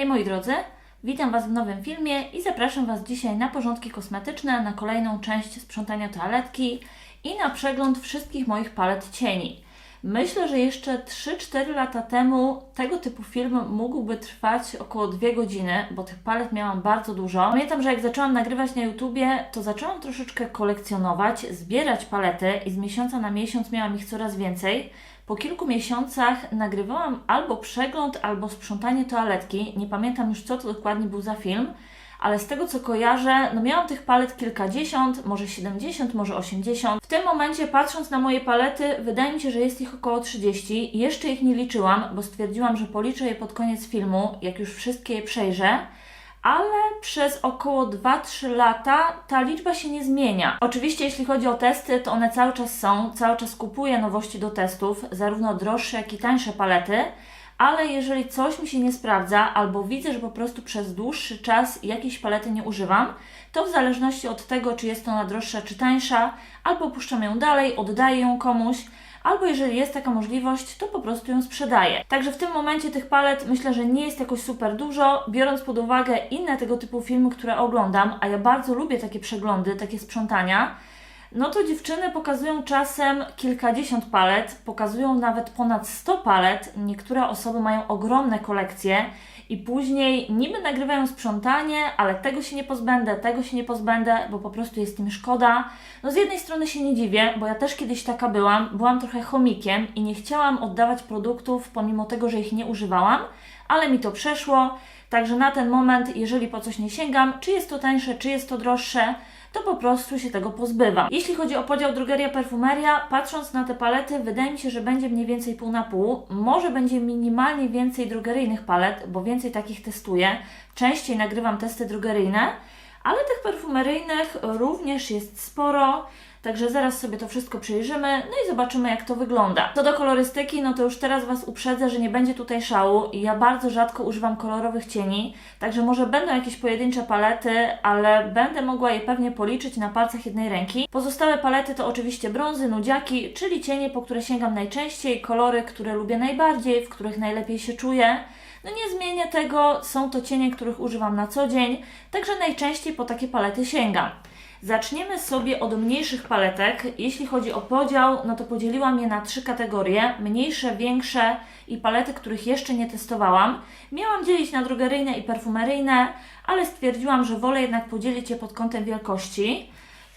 Hej moi drodzy, witam Was w nowym filmie i zapraszam Was dzisiaj na porządki kosmetyczne, na kolejną część sprzątania toaletki i na przegląd wszystkich moich palet cieni. Myślę, że jeszcze 3-4 lata temu tego typu film mógłby trwać około 2 godziny, bo tych palet miałam bardzo dużo. Pamiętam, że jak zaczęłam nagrywać na YouTubie, to zaczęłam troszeczkę kolekcjonować, zbierać palety i z miesiąca na miesiąc miałam ich coraz więcej. Po kilku miesiącach nagrywałam albo przegląd, albo sprzątanie toaletki. Nie pamiętam już, co to dokładnie był za film, ale z tego co kojarzę, no miałam tych palet kilkadziesiąt, może 70, może 80. W tym momencie, patrząc na moje palety, wydaje mi się, że jest ich około 30. Jeszcze ich nie liczyłam, bo stwierdziłam, że policzę je pod koniec filmu, jak już wszystkie je przejrzę ale przez około 2-3 lata ta liczba się nie zmienia. Oczywiście, jeśli chodzi o testy, to one cały czas są, cały czas kupuję nowości do testów, zarówno droższe, jak i tańsze palety. Ale jeżeli coś mi się nie sprawdza, albo widzę, że po prostu przez dłuższy czas jakiejś palety nie używam, to w zależności od tego, czy jest ona droższa czy tańsza, albo puszczam ją dalej, oddaję ją komuś, albo jeżeli jest taka możliwość, to po prostu ją sprzedaję. Także w tym momencie tych palet myślę, że nie jest jakoś super dużo, biorąc pod uwagę inne tego typu filmy, które oglądam, a ja bardzo lubię takie przeglądy, takie sprzątania. No to dziewczyny pokazują czasem kilkadziesiąt palet, pokazują nawet ponad 100 palet. Niektóre osoby mają ogromne kolekcje i później niby nagrywają sprzątanie, ale tego się nie pozbędę, tego się nie pozbędę, bo po prostu jest im szkoda. No z jednej strony się nie dziwię, bo ja też kiedyś taka byłam, byłam trochę chomikiem i nie chciałam oddawać produktów pomimo tego, że ich nie używałam, ale mi to przeszło. Także na ten moment, jeżeli po coś nie sięgam, czy jest to tańsze, czy jest to droższe, to po prostu się tego pozbywam. Jeśli chodzi o podział drogeria, perfumeria, patrząc na te palety, wydaje mi się, że będzie mniej więcej pół na pół. Może będzie minimalnie więcej drogeryjnych palet, bo więcej takich testuję. Częściej nagrywam testy drogeryjne, ale tych perfumeryjnych również jest sporo. Także zaraz sobie to wszystko przejrzymy, no i zobaczymy, jak to wygląda. Co do kolorystyki, no to już teraz Was uprzedzę, że nie będzie tutaj szału. Ja bardzo rzadko używam kolorowych cieni, także może będą jakieś pojedyncze palety, ale będę mogła je pewnie policzyć na palcach jednej ręki. Pozostałe palety to oczywiście brązy, nudziaki, czyli cienie, po które sięgam najczęściej, kolory, które lubię najbardziej, w których najlepiej się czuję. No nie zmienię tego, są to cienie, których używam na co dzień, także najczęściej po takie palety sięgam. Zaczniemy sobie od mniejszych paletek. Jeśli chodzi o podział, no to podzieliłam je na trzy kategorie: mniejsze, większe i palety, których jeszcze nie testowałam. Miałam dzielić na drogeryjne i perfumeryjne, ale stwierdziłam, że wolę jednak podzielić je pod kątem wielkości.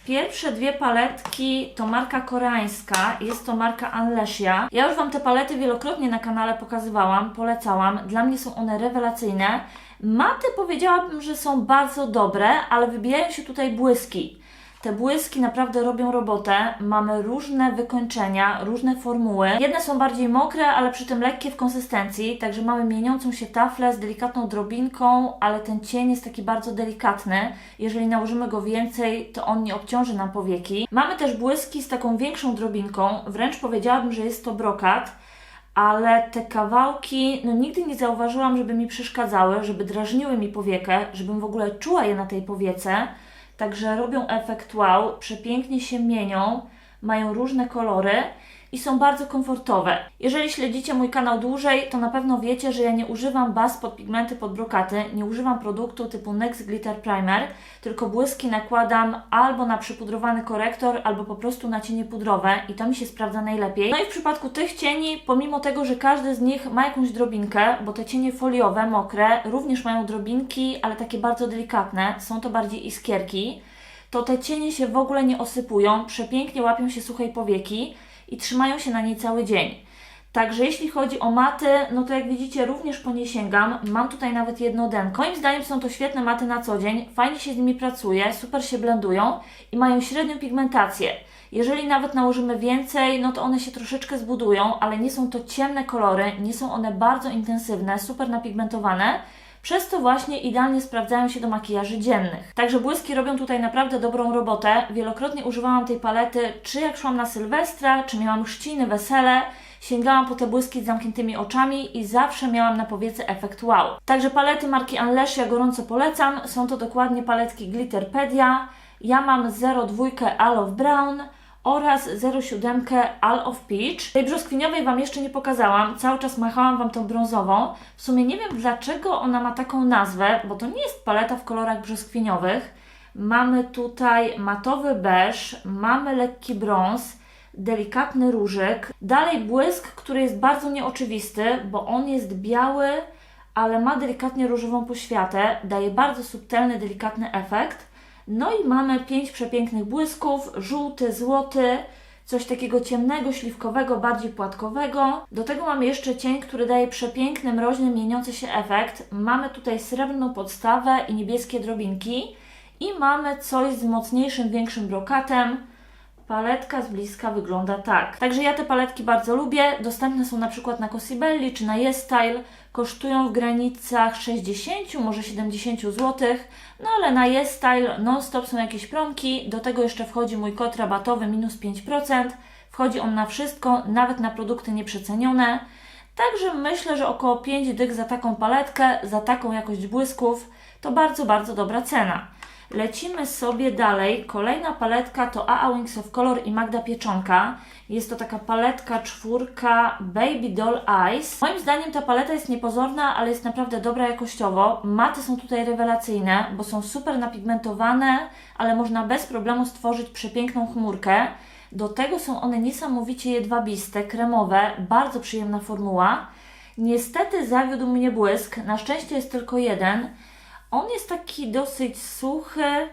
Pierwsze dwie paletki to marka koreańska, jest to marka Anlesia. Ja już Wam te palety wielokrotnie na kanale pokazywałam, polecałam. Dla mnie są one rewelacyjne. Maty powiedziałabym, że są bardzo dobre, ale wybijają się tutaj błyski. Te błyski naprawdę robią robotę. Mamy różne wykończenia, różne formuły. Jedne są bardziej mokre, ale przy tym lekkie w konsystencji, także mamy mieniącą się taflę z delikatną drobinką, ale ten cień jest taki bardzo delikatny. Jeżeli nałożymy go więcej, to on nie obciąży nam powieki. Mamy też błyski z taką większą drobinką, wręcz powiedziałabym, że jest to brokat ale te kawałki, no nigdy nie zauważyłam, żeby mi przeszkadzały, żeby drażniły mi powiekę, żebym w ogóle czuła je na tej powiece. Także robią efekt wow, przepięknie się mienią, mają różne kolory i są bardzo komfortowe. Jeżeli śledzicie mój kanał dłużej, to na pewno wiecie, że ja nie używam baz pod pigmenty pod brokaty, nie używam produktu typu NYX Glitter Primer, tylko błyski nakładam albo na przypudrowany korektor, albo po prostu na cienie pudrowe i to mi się sprawdza najlepiej. No i w przypadku tych cieni, pomimo tego, że każdy z nich ma jakąś drobinkę, bo te cienie foliowe, mokre, również mają drobinki, ale takie bardzo delikatne, są to bardziej iskierki, to te cienie się w ogóle nie osypują, przepięknie łapią się suchej powieki i trzymają się na niej cały dzień. Także jeśli chodzi o maty, no to jak widzicie również po nie sięgam. Mam tutaj nawet jedno denko. Moim zdaniem są to świetne maty na co dzień. Fajnie się z nimi pracuje, super się blendują i mają średnią pigmentację. Jeżeli nawet nałożymy więcej, no to one się troszeczkę zbudują, ale nie są to ciemne kolory, nie są one bardzo intensywne, super napigmentowane. Przez to właśnie idealnie sprawdzają się do makijaży dziennych. Także błyski robią tutaj naprawdę dobrą robotę. Wielokrotnie używałam tej palety, czy jak szłam na Sylwestra, czy miałam chrzciny, wesele. Sięgałam po te błyski z zamkniętymi oczami i zawsze miałam na powiece efekt wow. Także palety marki Anlesia gorąco polecam. Są to dokładnie paletki Glitterpedia. Ja mam 02 Aloe Brown oraz 07 All of Peach. Tej brzoskwiniowej Wam jeszcze nie pokazałam, cały czas machałam Wam tą brązową. W sumie nie wiem dlaczego ona ma taką nazwę, bo to nie jest paleta w kolorach brzoskwiniowych. Mamy tutaj matowy beż, mamy lekki brąz, delikatny różyk, dalej błysk, który jest bardzo nieoczywisty, bo on jest biały, ale ma delikatnie różową poświatę, daje bardzo subtelny, delikatny efekt. No i mamy pięć przepięknych błysków, żółty, złoty, coś takiego ciemnego, śliwkowego, bardziej płatkowego. Do tego mamy jeszcze cień, który daje przepiękny, mroźny, mieniący się efekt. Mamy tutaj srebrną podstawę i niebieskie drobinki. I mamy coś z mocniejszym, większym brokatem. Paletka z bliska wygląda tak. Także ja te paletki bardzo lubię. Dostępne są na przykład na Cosibelli czy na YesStyle. Kosztują w granicach 60, może 70 zł. No ale na YesStyle non-stop są jakieś promki. Do tego jeszcze wchodzi mój kod rabatowy minus 5%. Wchodzi on na wszystko, nawet na produkty nieprzecenione. Także myślę, że około 5 dych za taką paletkę, za taką jakość błysków to bardzo, bardzo dobra cena. Lecimy sobie dalej. Kolejna paletka to AA Wings of Color i Magda Pieczonka. Jest to taka paletka czwórka Baby Doll Eyes. Moim zdaniem ta paleta jest niepozorna, ale jest naprawdę dobra jakościowo. Maty są tutaj rewelacyjne, bo są super napigmentowane, ale można bez problemu stworzyć przepiękną chmurkę. Do tego są one niesamowicie jedwabiste, kremowe, bardzo przyjemna formuła. Niestety zawiódł mnie błysk, na szczęście jest tylko jeden. On jest taki dosyć suchy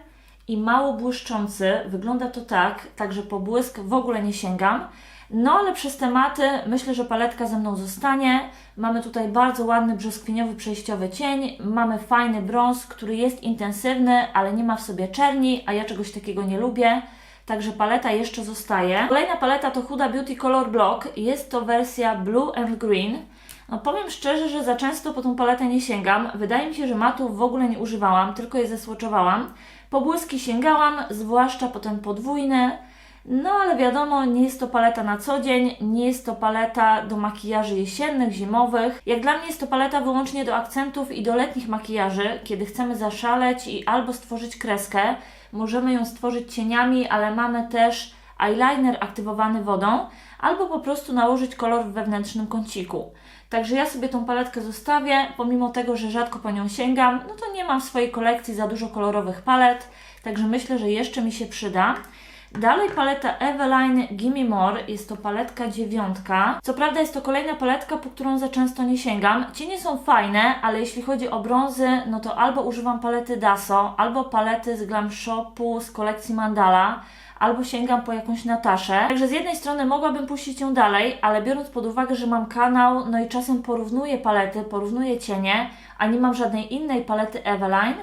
i mało błyszczący. Wygląda to tak, także po błysk w ogóle nie sięgam. No ale przez tematy myślę, że paletka ze mną zostanie. Mamy tutaj bardzo ładny brzoskwiniowy przejściowy cień. Mamy fajny brąz, który jest intensywny, ale nie ma w sobie czerni, a ja czegoś takiego nie lubię. Także paleta jeszcze zostaje. Kolejna paleta to Huda Beauty Color Block. Jest to wersja Blue and Green. No powiem szczerze, że za często po tą paletę nie sięgam. Wydaje mi się, że matów w ogóle nie używałam, tylko je zesłoczowałam. Po błyski sięgałam, zwłaszcza potem podwójne. No ale wiadomo, nie jest to paleta na co dzień, nie jest to paleta do makijaży jesiennych, zimowych. Jak dla mnie jest to paleta wyłącznie do akcentów i do letnich makijaży, kiedy chcemy zaszaleć i albo stworzyć kreskę, możemy ją stworzyć cieniami, ale mamy też eyeliner aktywowany wodą, albo po prostu nałożyć kolor w wewnętrznym kąciku. Także ja sobie tą paletkę zostawię, pomimo tego, że rzadko po nią sięgam, no to nie mam w swojej kolekcji za dużo kolorowych palet, także myślę, że jeszcze mi się przyda. Dalej paleta Eveline Gimme More, jest to paletka dziewiątka. Co prawda jest to kolejna paletka, po którą za często nie sięgam. Cienie są fajne, ale jeśli chodzi o brązy, no to albo używam palety Daso, albo palety z Glam Shopu z kolekcji Mandala, albo sięgam po jakąś Nataszę. Także z jednej strony mogłabym puścić ją dalej, ale biorąc pod uwagę, że mam kanał, no i czasem porównuję palety, porównuję cienie, a nie mam żadnej innej palety Eveline,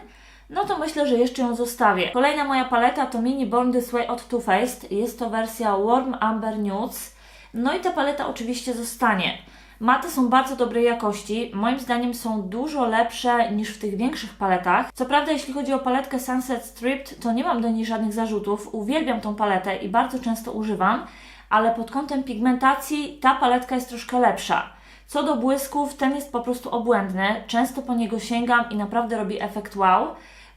no to myślę, że jeszcze ją zostawię. Kolejna moja paleta to Mini Born This Way od Too Faced. Jest to wersja Warm Amber Nudes. No i ta paleta oczywiście zostanie. Maty są bardzo dobrej jakości. Moim zdaniem są dużo lepsze niż w tych większych paletach. Co prawda, jeśli chodzi o paletkę Sunset Stripped, to nie mam do niej żadnych zarzutów. Uwielbiam tą paletę i bardzo często używam, ale pod kątem pigmentacji ta paletka jest troszkę lepsza. Co do błysków, ten jest po prostu obłędny. Często po niego sięgam i naprawdę robi efekt wow.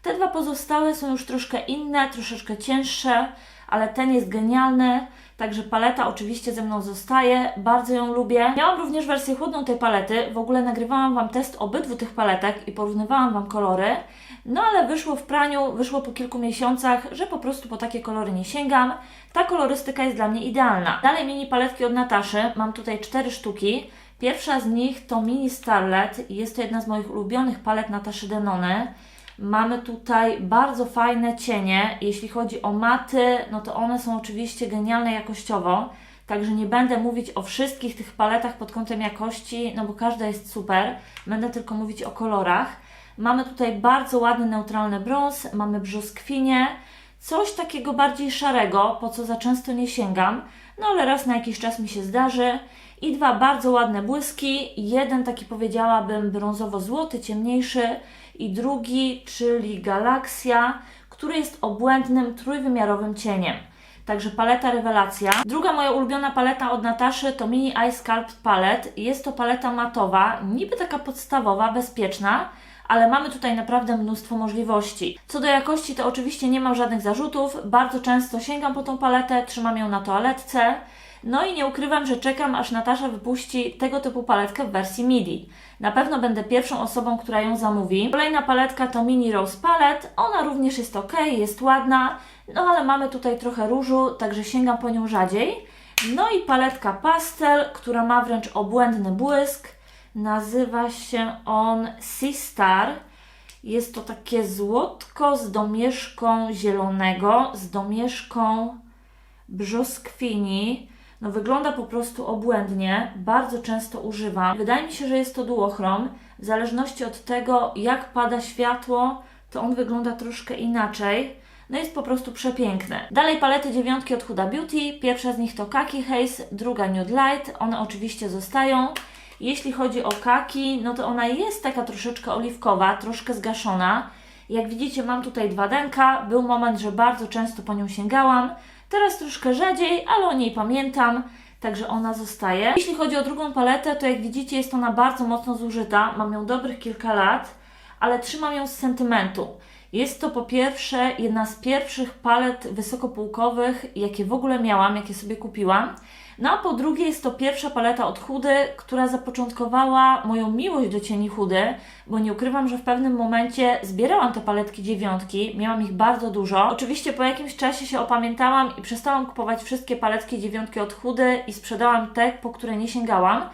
Te dwa pozostałe są już troszkę inne, troszeczkę cięższe, ale ten jest genialny. Także paleta oczywiście ze mną zostaje, bardzo ją lubię. Miałam również wersję chłodną tej palety, w ogóle nagrywałam Wam test obydwu tych paletek i porównywałam Wam kolory. No ale wyszło w praniu, wyszło po kilku miesiącach, że po prostu po takie kolory nie sięgam. Ta kolorystyka jest dla mnie idealna. Dalej mini paletki od Nataszy, mam tutaj cztery sztuki. Pierwsza z nich to Mini Starlet jest to jedna z moich ulubionych palet Nataszy Denony. Mamy tutaj bardzo fajne cienie. Jeśli chodzi o maty, no to one są oczywiście genialne jakościowo. Także nie będę mówić o wszystkich tych paletach pod kątem jakości, no bo każda jest super. Będę tylko mówić o kolorach. Mamy tutaj bardzo ładny, neutralny brąz, mamy brzoskwinie, coś takiego bardziej szarego, po co za często nie sięgam, no ale raz na jakiś czas mi się zdarzy. I dwa bardzo ładne błyski, jeden taki powiedziałabym brązowo-złoty, ciemniejszy i drugi, czyli Galaxia, który jest obłędnym, trójwymiarowym cieniem. Także paleta rewelacja. Druga moja ulubiona paleta od Nataszy to Mini Eye Sculpt Palette. Jest to paleta matowa, niby taka podstawowa, bezpieczna, ale mamy tutaj naprawdę mnóstwo możliwości. Co do jakości, to oczywiście nie mam żadnych zarzutów. Bardzo często sięgam po tą paletę, trzymam ją na toaletce. No i nie ukrywam, że czekam, aż Natasza wypuści tego typu paletkę w wersji MIDI. Na pewno będę pierwszą osobą, która ją zamówi. Kolejna paletka to Mini Rose Palette. Ona również jest ok, jest ładna, no ale mamy tutaj trochę różu, także sięgam po nią rzadziej. No i paletka pastel, która ma wręcz obłędny błysk. Nazywa się on Sea Star. Jest to takie złotko z domieszką zielonego, z domieszką brzoskwini. No wygląda po prostu obłędnie, bardzo często używam. Wydaje mi się, że jest to duochrom. W zależności od tego, jak pada światło, to on wygląda troszkę inaczej. No jest po prostu przepiękne. Dalej palety dziewiątki od Huda Beauty. Pierwsza z nich to Kaki Haze, druga Nude Light. One oczywiście zostają. Jeśli chodzi o kaki, no to ona jest taka troszeczkę oliwkowa, troszkę zgaszona. Jak widzicie, mam tutaj dwa denka. Był moment, że bardzo często po nią sięgałam. Teraz troszkę rzadziej, ale o niej pamiętam, także ona zostaje. Jeśli chodzi o drugą paletę, to jak widzicie, jest ona bardzo mocno zużyta. Mam ją dobrych kilka lat, ale trzymam ją z sentymentu. Jest to po pierwsze jedna z pierwszych palet wysokopółkowych, jakie w ogóle miałam, jakie sobie kupiłam. No a po drugie jest to pierwsza paleta od Hudy, która zapoczątkowała moją miłość do cieni Hudy, bo nie ukrywam, że w pewnym momencie zbierałam te paletki dziewiątki, miałam ich bardzo dużo. Oczywiście po jakimś czasie się opamiętałam i przestałam kupować wszystkie paletki dziewiątki od Hudy i sprzedałam te, po które nie sięgałam,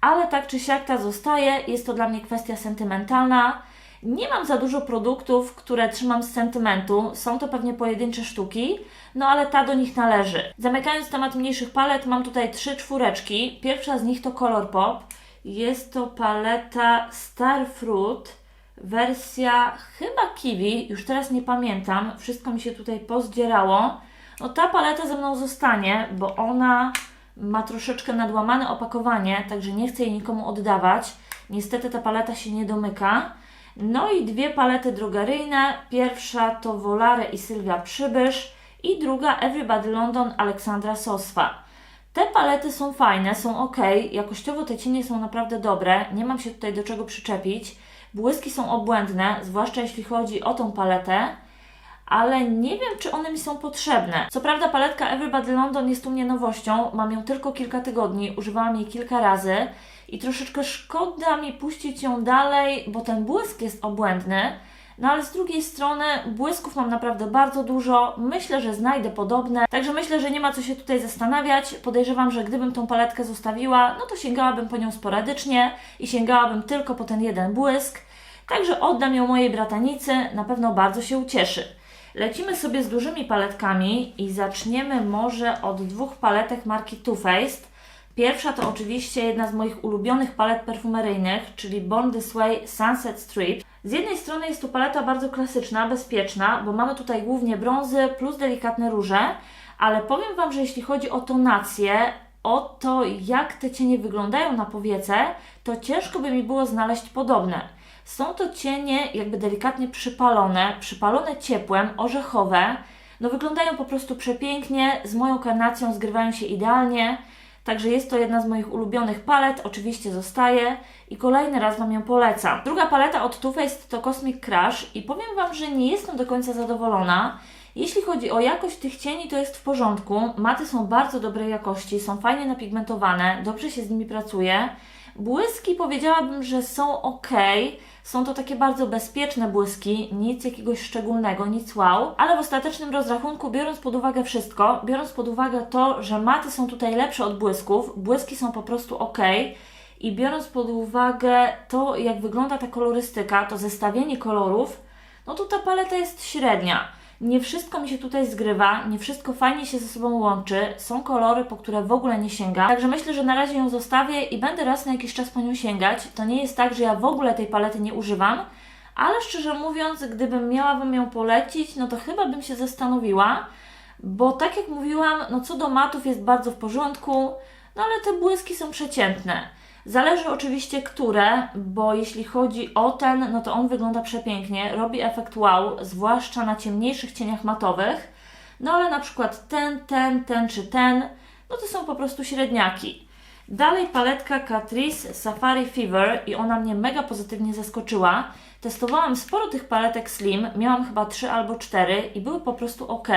ale tak czy siak ta zostaje, jest to dla mnie kwestia sentymentalna. Nie mam za dużo produktów, które trzymam z sentymentu. Są to pewnie pojedyncze sztuki, no ale ta do nich należy. Zamykając temat mniejszych palet, mam tutaj trzy czwóreczki. Pierwsza z nich to Color Pop. Jest to paleta Star Fruit, wersja chyba kiwi, już teraz nie pamiętam. Wszystko mi się tutaj pozdzierało. No ta paleta ze mną zostanie, bo ona ma troszeczkę nadłamane opakowanie, także nie chcę jej nikomu oddawać. Niestety ta paleta się nie domyka. No i dwie palety drogeryjne. Pierwsza to Volare i Sylwia Przybysz i druga Everybody London Aleksandra Soswa. Te palety są fajne, są ok, jakościowo te cienie są naprawdę dobre, nie mam się tutaj do czego przyczepić. Błyski są obłędne, zwłaszcza jeśli chodzi o tą paletę, ale nie wiem, czy one mi są potrzebne. Co prawda paletka Everybody London jest u mnie nowością, mam ją tylko kilka tygodni, używałam jej kilka razy i troszeczkę szkoda mi puścić ją dalej, bo ten błysk jest obłędny. No ale z drugiej strony błysków mam naprawdę bardzo dużo. Myślę, że znajdę podobne. Także myślę, że nie ma co się tutaj zastanawiać. Podejrzewam, że gdybym tą paletkę zostawiła, no to sięgałabym po nią sporadycznie i sięgałabym tylko po ten jeden błysk. Także oddam ją mojej bratanicy, na pewno bardzo się ucieszy. Lecimy sobie z dużymi paletkami i zaczniemy może od dwóch paletek marki Too Faced. Pierwsza to oczywiście jedna z moich ulubionych palet perfumeryjnych, czyli Born This Way Sunset Strip. Z jednej strony jest to paleta bardzo klasyczna, bezpieczna, bo mamy tutaj głównie brązy plus delikatne róże, ale powiem Wam, że jeśli chodzi o tonację, o to jak te cienie wyglądają na powiece, to ciężko by mi było znaleźć podobne. Są to cienie jakby delikatnie przypalone, przypalone ciepłem, orzechowe. No wyglądają po prostu przepięknie, z moją karnacją zgrywają się idealnie. Także jest to jedna z moich ulubionych palet, oczywiście zostaje i kolejny raz Wam ją polecam. Druga paleta od Too Faced to Cosmic Crush i powiem Wam, że nie jestem do końca zadowolona. Jeśli chodzi o jakość tych cieni, to jest w porządku. Maty są bardzo dobrej jakości, są fajnie napigmentowane, dobrze się z nimi pracuje. Błyski powiedziałabym, że są ok. Są to takie bardzo bezpieczne błyski, nic jakiegoś szczególnego, nic wow, ale w ostatecznym rozrachunku, biorąc pod uwagę wszystko, biorąc pod uwagę to, że maty są tutaj lepsze od błysków, błyski są po prostu ok. I biorąc pod uwagę to, jak wygląda ta kolorystyka, to zestawienie kolorów, no to ta paleta jest średnia. Nie wszystko mi się tutaj zgrywa, nie wszystko fajnie się ze sobą łączy. Są kolory, po które w ogóle nie sięgam. Także myślę, że na razie ją zostawię i będę raz na jakiś czas po nią sięgać. To nie jest tak, że ja w ogóle tej palety nie używam, ale szczerze mówiąc, gdybym miałabym ją polecić, no to chyba bym się zastanowiła, bo tak jak mówiłam, no co do matów jest bardzo w porządku, no ale te błyski są przeciętne. Zależy oczywiście które, bo jeśli chodzi o ten, no to on wygląda przepięknie, robi efekt wow, zwłaszcza na ciemniejszych cieniach matowych. No ale na przykład ten, ten, ten czy ten, no to są po prostu średniaki. Dalej paletka Catrice Safari Fever i ona mnie mega pozytywnie zaskoczyła. Testowałam sporo tych paletek Slim, miałam chyba 3 albo 4 i były po prostu ok,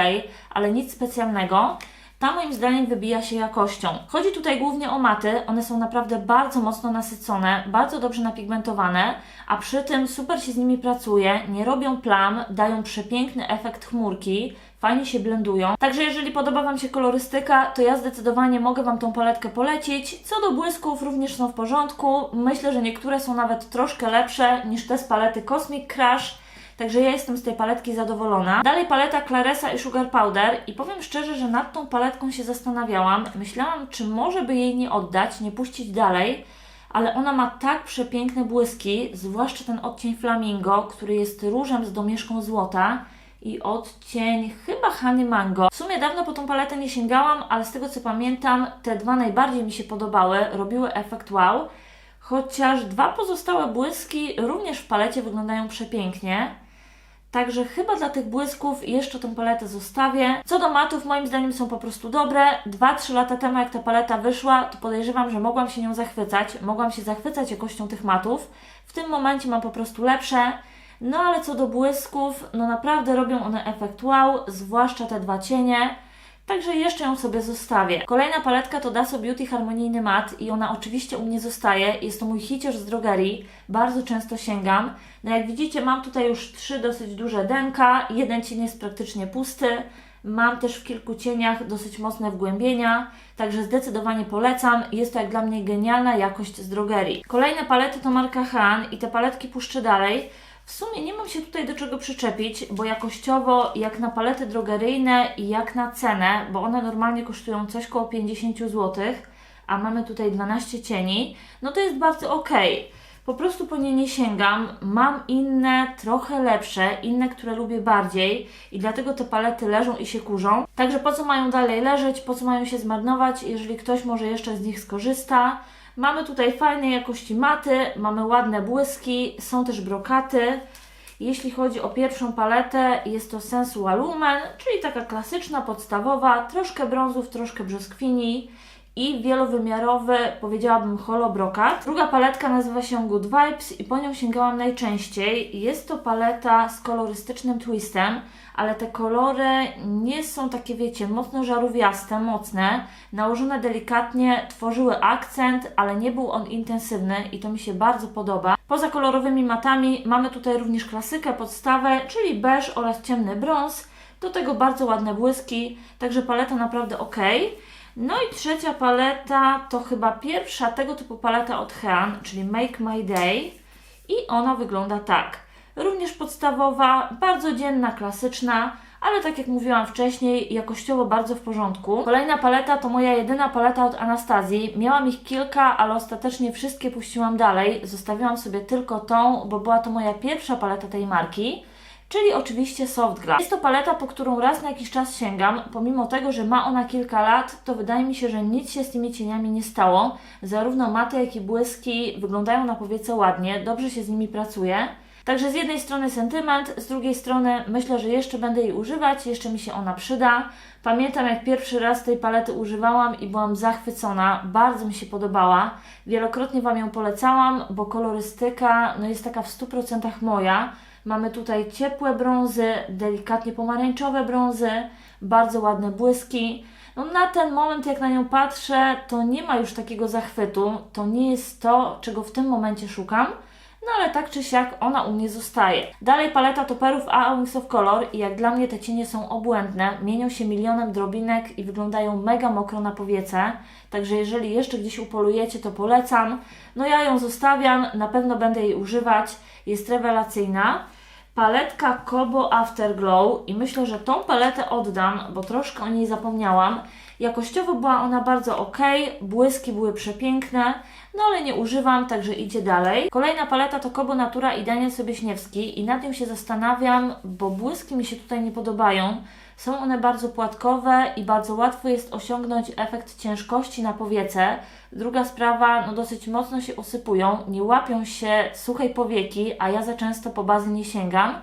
ale nic specjalnego. Ta moim zdaniem wybija się jakością. Chodzi tutaj głównie o maty, one są naprawdę bardzo mocno nasycone, bardzo dobrze napigmentowane, a przy tym super się z nimi pracuje, nie robią plam, dają przepiękny efekt chmurki, fajnie się blendują. Także jeżeli podoba Wam się kolorystyka, to ja zdecydowanie mogę Wam tą paletkę polecić. Co do błysków, również są w porządku. Myślę, że niektóre są nawet troszkę lepsze niż te z palety Cosmic Crush. Także ja jestem z tej paletki zadowolona. Dalej paleta Claresa i Sugar Powder i powiem szczerze, że nad tą paletką się zastanawiałam. Myślałam, czy może by jej nie oddać, nie puścić dalej, ale ona ma tak przepiękne błyski, zwłaszcza ten odcień Flamingo, który jest różem z domieszką złota i odcień chyba Honey Mango. W sumie dawno po tą paletę nie sięgałam, ale z tego co pamiętam, te dwa najbardziej mi się podobały, robiły efekt wow. Chociaż dwa pozostałe błyski również w palecie wyglądają przepięknie. Także chyba dla tych błysków jeszcze tą paletę zostawię. Co do matów, moim zdaniem są po prostu dobre. 2-3 lata temu, jak ta paleta wyszła, to podejrzewam, że mogłam się nią zachwycać. Mogłam się zachwycać jakością tych matów. W tym momencie mam po prostu lepsze. No ale co do błysków, no naprawdę robią one efekt wow, zwłaszcza te dwa cienie. Także jeszcze ją sobie zostawię. Kolejna paletka to Daso Beauty Harmonijny Mat i ona oczywiście u mnie zostaje. Jest to mój hicior z drogerii. Bardzo często sięgam. No jak widzicie mam tutaj już trzy dosyć duże denka. Jeden cień jest praktycznie pusty. Mam też w kilku cieniach dosyć mocne wgłębienia, także zdecydowanie polecam. Jest to jak dla mnie genialna jakość z drogerii. Kolejne palety to marka Han i te paletki puszczę dalej. W sumie nie mam się tutaj do czego przyczepić, bo jakościowo jak na palety drogeryjne i jak na cenę, bo one normalnie kosztują coś koło 50 zł, a mamy tutaj 12 cieni, no to jest bardzo ok. Po prostu po nie nie sięgam. Mam inne, trochę lepsze, inne, które lubię bardziej i dlatego te palety leżą i się kurzą. Także po co mają dalej leżeć, po co mają się zmarnować, jeżeli ktoś może jeszcze z nich skorzysta. Mamy tutaj fajnej jakości maty, mamy ładne błyski, są też brokaty. Jeśli chodzi o pierwszą paletę, jest to Sensual Lumen, czyli taka klasyczna, podstawowa, troszkę brązów, troszkę brzoskwini i wielowymiarowy, powiedziałabym, holobrokat. Druga paletka nazywa się Good Vibes i po nią sięgałam najczęściej. Jest to paleta z kolorystycznym twistem, ale te kolory nie są takie, wiecie, mocno żarówiaste, mocne, nałożone delikatnie, tworzyły akcent, ale nie był on intensywny i to mi się bardzo podoba. Poza kolorowymi matami mamy tutaj również klasykę, podstawę, czyli beż oraz ciemny brąz. Do tego bardzo ładne błyski, także paleta naprawdę ok. No i trzecia paleta to chyba pierwsza tego typu paleta od Hean, czyli Make My Day i ona wygląda tak. Również podstawowa, bardzo dzienna, klasyczna, ale tak jak mówiłam wcześniej, jakościowo bardzo w porządku. Kolejna paleta to moja jedyna paleta od Anastazji. Miałam ich kilka, ale ostatecznie wszystkie puściłam dalej. Zostawiłam sobie tylko tą, bo była to moja pierwsza paleta tej marki czyli oczywiście Soft Glass. Jest to paleta, po którą raz na jakiś czas sięgam. Pomimo tego, że ma ona kilka lat, to wydaje mi się, że nic się z tymi cieniami nie stało. Zarówno maty, jak i błyski wyglądają na powiece ładnie, dobrze się z nimi pracuje. Także z jednej strony sentyment, z drugiej strony myślę, że jeszcze będę jej używać, jeszcze mi się ona przyda. Pamiętam jak pierwszy raz tej palety używałam i byłam zachwycona, bardzo mi się podobała. Wielokrotnie Wam ją polecałam, bo kolorystyka no, jest taka w 100% moja. Mamy tutaj ciepłe brązy, delikatnie pomarańczowe brązy, bardzo ładne błyski. No na ten moment, jak na nią patrzę, to nie ma już takiego zachwytu. To nie jest to, czego w tym momencie szukam. No ale tak czy siak ona u mnie zostaje. Dalej paleta toperów AA Wings of Color i jak dla mnie te cienie są obłędne, mienią się milionem drobinek i wyglądają mega mokro na powiece. Także jeżeli jeszcze gdzieś upolujecie, to polecam. No ja ją zostawiam, na pewno będę jej używać. Jest rewelacyjna. Paletka Kobo Afterglow i myślę, że tą paletę oddam, bo troszkę o niej zapomniałam. Jakościowo była ona bardzo ok, błyski były przepiękne, no ale nie używam, także idzie dalej. Kolejna paleta to Kobo Natura i Daniel Sobieśniewski i nad nią się zastanawiam, bo błyski mi się tutaj nie podobają. Są one bardzo płatkowe i bardzo łatwo jest osiągnąć efekt ciężkości na powiece. Druga sprawa, no dosyć mocno się usypują, nie łapią się suchej powieki, a ja za często po bazy nie sięgam.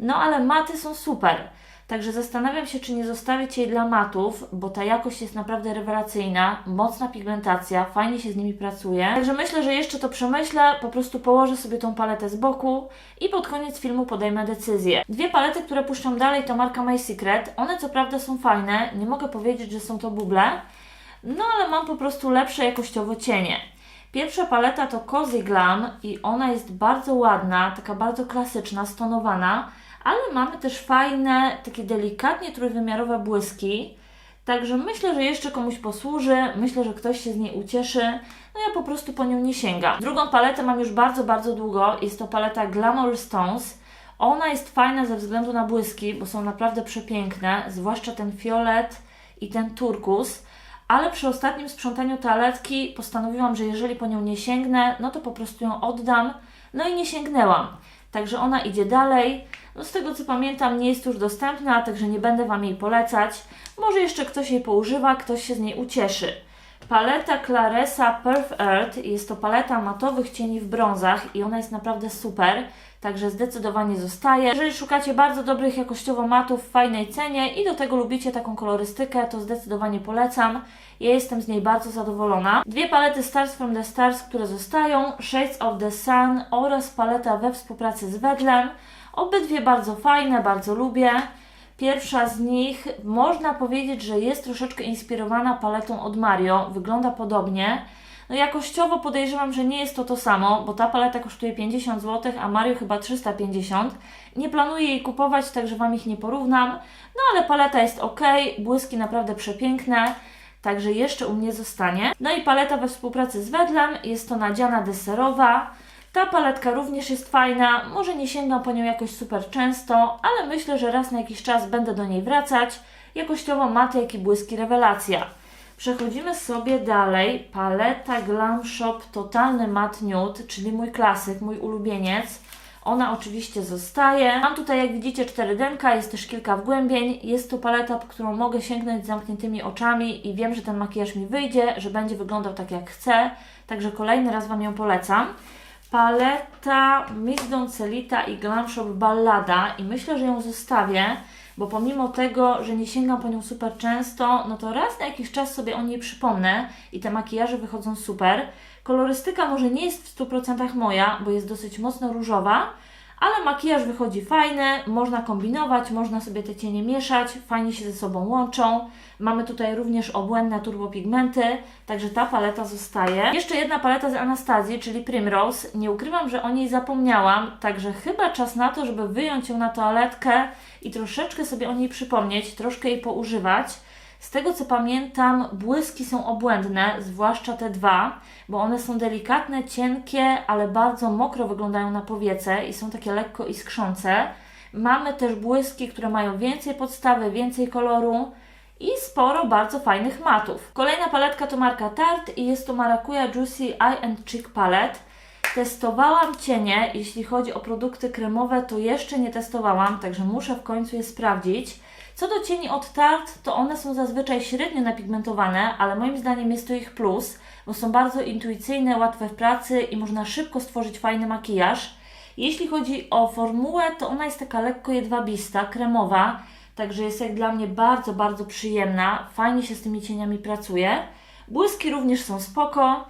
No ale maty są super. Także zastanawiam się, czy nie zostawić jej dla matów, bo ta jakość jest naprawdę rewelacyjna, mocna pigmentacja, fajnie się z nimi pracuje. Także myślę, że jeszcze to przemyślę, po prostu położę sobie tą paletę z boku i pod koniec filmu podejmę decyzję. Dwie palety, które puszczam dalej to marka My Secret. One co prawda są fajne, nie mogę powiedzieć, że są to buble, no ale mam po prostu lepsze jakościowo cienie. Pierwsza paleta to Cozy Glam i ona jest bardzo ładna, taka bardzo klasyczna, stonowana, ale mamy też fajne, takie delikatnie trójwymiarowe błyski. Także myślę, że jeszcze komuś posłuży, myślę, że ktoś się z niej ucieszy. No ja po prostu po nią nie sięgam. Drugą paletę mam już bardzo, bardzo długo. Jest to paleta Glamour Stones. Ona jest fajna ze względu na błyski, bo są naprawdę przepiękne, zwłaszcza ten fiolet i ten turkus. Ale przy ostatnim sprzątaniu toaletki postanowiłam, że jeżeli po nią nie sięgnę, no to po prostu ją oddam. No i nie sięgnęłam. Także ona idzie dalej. No z tego co pamiętam, nie jest już dostępna, także nie będę Wam jej polecać. Może jeszcze ktoś jej poużywa, ktoś się z niej ucieszy. Paleta Claresa Perf Earth jest to paleta matowych cieni w brązach i ona jest naprawdę super, także zdecydowanie zostaje. Jeżeli szukacie bardzo dobrych jakościowo matów w fajnej cenie i do tego lubicie taką kolorystykę, to zdecydowanie polecam. Ja jestem z niej bardzo zadowolona. Dwie palety Stars from the Stars, które zostają, Shades of the Sun oraz paleta we współpracy z Wedlem. Obydwie bardzo fajne, bardzo lubię. Pierwsza z nich można powiedzieć, że jest troszeczkę inspirowana paletą od Mario, wygląda podobnie. No jakościowo podejrzewam, że nie jest to to samo, bo ta paleta kosztuje 50 zł, a Mario chyba 350. Nie planuję jej kupować, także Wam ich nie porównam. No ale paleta jest ok, błyski naprawdę przepiękne. Także jeszcze u mnie zostanie. No i paleta we współpracy z Wedlem, jest to nadziana deserowa. Ta paletka również jest fajna, może nie sięgam po nią jakoś super często, ale myślę, że raz na jakiś czas będę do niej wracać. Jakościowo maty, jak i błyski rewelacja. Przechodzimy sobie dalej. Paleta Glam Shop Totalny Matte Nude, czyli mój klasyk, mój ulubieniec. Ona oczywiście zostaje. Mam tutaj, jak widzicie, cztery denka, jest też kilka wgłębień. Jest to paleta, po którą mogę sięgnąć z zamkniętymi oczami i wiem, że ten makijaż mi wyjdzie, że będzie wyglądał tak jak chcę. Także kolejny raz Wam ją polecam paleta Miss Doncelita i Glam Shop Ballada i myślę, że ją zostawię, bo pomimo tego, że nie sięgam po nią super często, no to raz na jakiś czas sobie o niej przypomnę i te makijaże wychodzą super. Kolorystyka może nie jest w 100% moja, bo jest dosyć mocno różowa, ale makijaż wychodzi fajny, można kombinować, można sobie te cienie mieszać, fajnie się ze sobą łączą. Mamy tutaj również obłędne turbopigmenty, także ta paleta zostaje. Jeszcze jedna paleta z Anastazji, czyli Primrose. Nie ukrywam, że o niej zapomniałam, także chyba czas na to, żeby wyjąć ją na toaletkę i troszeczkę sobie o niej przypomnieć, troszkę jej poużywać. Z tego co pamiętam, błyski są obłędne, zwłaszcza te dwa, bo one są delikatne, cienkie, ale bardzo mokro wyglądają na powiece i są takie lekko iskrzące. Mamy też błyski, które mają więcej podstawy, więcej koloru i sporo bardzo fajnych matów. Kolejna paletka to marka Tarte i jest to Maracuja Juicy Eye and Cheek Palette. Testowałam cienie, jeśli chodzi o produkty kremowe, to jeszcze nie testowałam, także muszę w końcu je sprawdzić. Co do cieni od Tarte, to one są zazwyczaj średnio napigmentowane, ale moim zdaniem jest to ich plus, bo są bardzo intuicyjne, łatwe w pracy i można szybko stworzyć fajny makijaż. Jeśli chodzi o formułę, to ona jest taka lekko jedwabista, kremowa, także jest jak dla mnie bardzo, bardzo przyjemna. Fajnie się z tymi cieniami pracuje. Błyski również są spoko.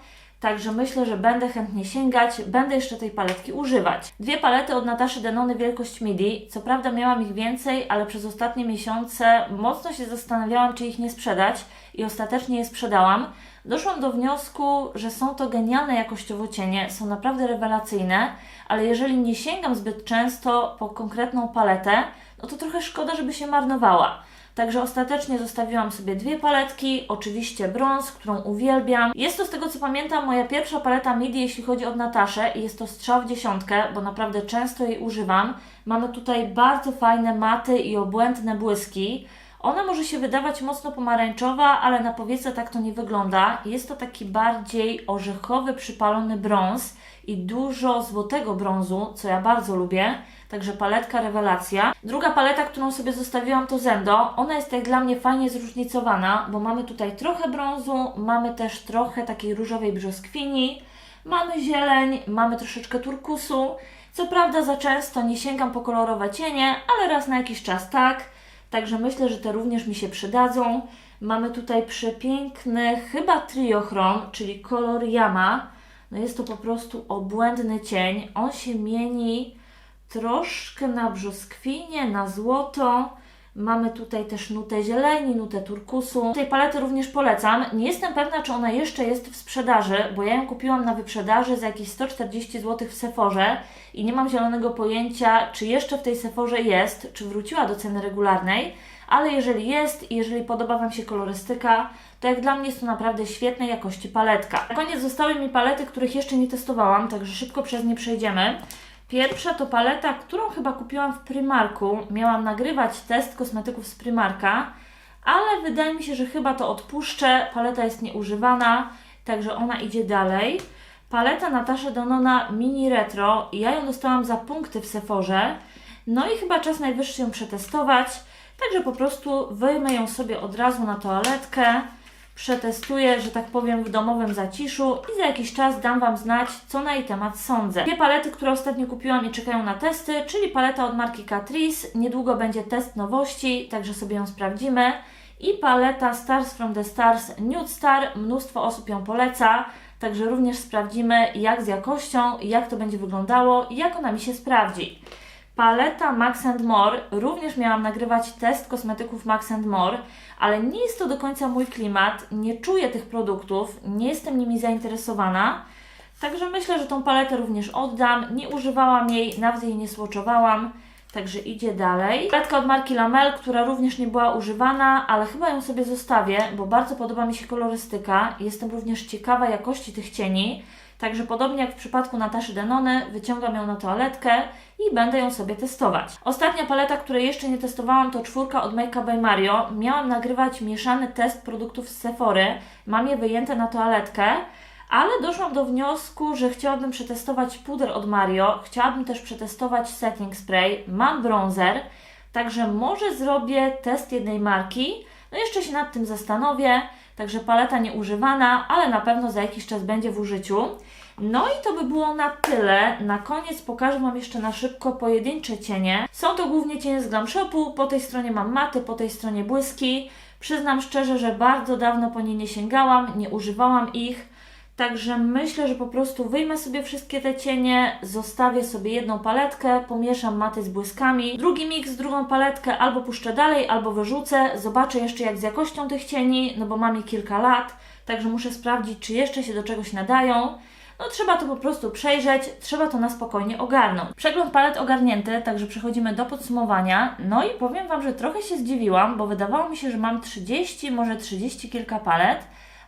Także myślę, że będę chętnie sięgać, będę jeszcze tej paletki używać. Dwie palety od Nataszy Denony wielkość midi. Co prawda miałam ich więcej, ale przez ostatnie miesiące mocno się zastanawiałam, czy ich nie sprzedać i ostatecznie je sprzedałam. Doszłam do wniosku, że są to genialne jakościowo cienie, są naprawdę rewelacyjne, ale jeżeli nie sięgam zbyt często po konkretną paletę, no to trochę szkoda, żeby się marnowała. Także ostatecznie zostawiłam sobie dwie paletki, oczywiście brąz, którą uwielbiam. Jest to z tego co pamiętam moja pierwsza paleta midi, jeśli chodzi o Nataszę i jest to strzał w dziesiątkę, bo naprawdę często jej używam. Mamy tutaj bardzo fajne maty i obłędne błyski. Ona może się wydawać mocno pomarańczowa, ale na powiece tak to nie wygląda. Jest to taki bardziej orzechowy, przypalony brąz i dużo złotego brązu, co ja bardzo lubię. Także paletka rewelacja. Druga paleta, którą sobie zostawiłam to Zendo. Ona jest jak dla mnie fajnie zróżnicowana, bo mamy tutaj trochę brązu, mamy też trochę takiej różowej brzoskwini, mamy zieleń, mamy troszeczkę turkusu. Co prawda za często nie sięgam po kolorowe cienie, ale raz na jakiś czas tak. Także myślę, że te również mi się przydadzą. Mamy tutaj przepiękny, chyba triochrom, czyli kolor Yama. No jest to po prostu obłędny cień. On się mieni troszkę na brzoskwinie, na złoto. Mamy tutaj też nutę zieleni, nutę turkusu. Tej palety również polecam. Nie jestem pewna, czy ona jeszcze jest w sprzedaży, bo ja ją kupiłam na wyprzedaży za jakieś 140 zł w Sephorze i nie mam zielonego pojęcia, czy jeszcze w tej Sephorze jest, czy wróciła do ceny regularnej, ale jeżeli jest i jeżeli podoba Wam się kolorystyka, to jak dla mnie jest to naprawdę świetnej jakości paletka. Na koniec zostały mi palety, których jeszcze nie testowałam, także szybko przez nie przejdziemy. Pierwsza to paleta, którą chyba kupiłam w Primarku. Miałam nagrywać test kosmetyków z Primarka, ale wydaje mi się, że chyba to odpuszczę. Paleta jest nieużywana, także ona idzie dalej. Paleta Natasza Danona Mini Retro. Ja ją dostałam za punkty w Sephorze. No i chyba czas najwyższy ją przetestować. Także po prostu wyjmę ją sobie od razu na toaletkę przetestuję, że tak powiem, w domowym zaciszu i za jakiś czas dam Wam znać, co na jej temat sądzę. Dwie palety, które ostatnio kupiłam i czekają na testy, czyli paleta od marki Catrice. Niedługo będzie test nowości, także sobie ją sprawdzimy. I paleta Stars from the Stars Nude Star. Mnóstwo osób ją poleca, także również sprawdzimy, jak z jakością, jak to będzie wyglądało i jak ona mi się sprawdzi. Paleta Max More. Również miałam nagrywać test kosmetyków Max More, ale nie jest to do końca mój klimat. Nie czuję tych produktów, nie jestem nimi zainteresowana. Także myślę, że tą paletę również oddam. Nie używałam jej, nawet jej nie słoczowałam. Także idzie dalej. Paletka od marki Lamel, która również nie była używana, ale chyba ją sobie zostawię, bo bardzo podoba mi się kolorystyka. Jestem również ciekawa jakości tych cieni. Także podobnie jak w przypadku Nataszy Denony, wyciągam ją na toaletkę i będę ją sobie testować. Ostatnia paleta, której jeszcze nie testowałam, to czwórka od Make by Mario. Miałam nagrywać mieszany test produktów z Sephory. Mam je wyjęte na toaletkę, ale doszłam do wniosku, że chciałabym przetestować puder od Mario. Chciałabym też przetestować setting spray. Mam bronzer, także może zrobię test jednej marki. No jeszcze się nad tym zastanowię. Także paleta nieużywana, ale na pewno za jakiś czas będzie w użyciu. No i to by było na tyle. Na koniec pokażę Wam jeszcze na szybko pojedyncze cienie. Są to głównie cienie z Glam Shopu. Po tej stronie mam maty, po tej stronie błyski. Przyznam szczerze, że bardzo dawno po nie nie sięgałam, nie używałam ich. Także myślę, że po prostu wyjmę sobie wszystkie te cienie, zostawię sobie jedną paletkę, pomieszam maty z błyskami, drugi miks, drugą paletkę albo puszczę dalej, albo wyrzucę. Zobaczę jeszcze jak z jakością tych cieni, no bo mam je kilka lat, także muszę sprawdzić, czy jeszcze się do czegoś nadają. No trzeba to po prostu przejrzeć, trzeba to na spokojnie ogarnąć. Przegląd palet ogarnięty, także przechodzimy do podsumowania. No i powiem Wam, że trochę się zdziwiłam, bo wydawało mi się, że mam 30, może 30 kilka palet,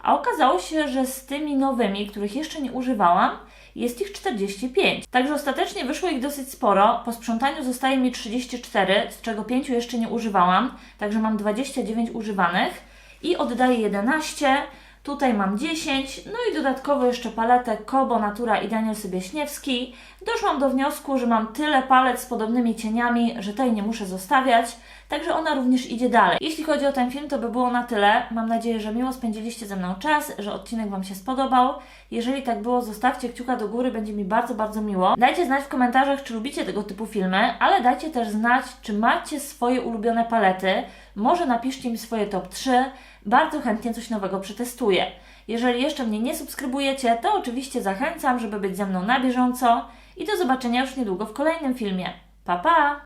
a okazało się, że z tymi nowymi, których jeszcze nie używałam, jest ich 45. Także ostatecznie wyszło ich dosyć sporo. Po sprzątaniu zostaje mi 34, z czego 5 jeszcze nie używałam, także mam 29 używanych i oddaję 11. Tutaj mam 10, no i dodatkowo jeszcze paletę Kobo Natura i Daniel Sobieśniewski. Doszłam do wniosku, że mam tyle palet z podobnymi cieniami, że tej nie muszę zostawiać, także ona również idzie dalej. Jeśli chodzi o ten film, to by było na tyle. Mam nadzieję, że miło spędziliście ze mną czas, że odcinek Wam się spodobał. Jeżeli tak było, zostawcie kciuka do góry, będzie mi bardzo, bardzo miło. Dajcie znać w komentarzach, czy lubicie tego typu filmy, ale dajcie też znać, czy macie swoje ulubione palety. Może napiszcie mi swoje top 3. Bardzo chętnie coś nowego przetestuję. Jeżeli jeszcze mnie nie subskrybujecie, to oczywiście zachęcam, żeby być ze mną na bieżąco i do zobaczenia już niedługo w kolejnym filmie. Pa pa!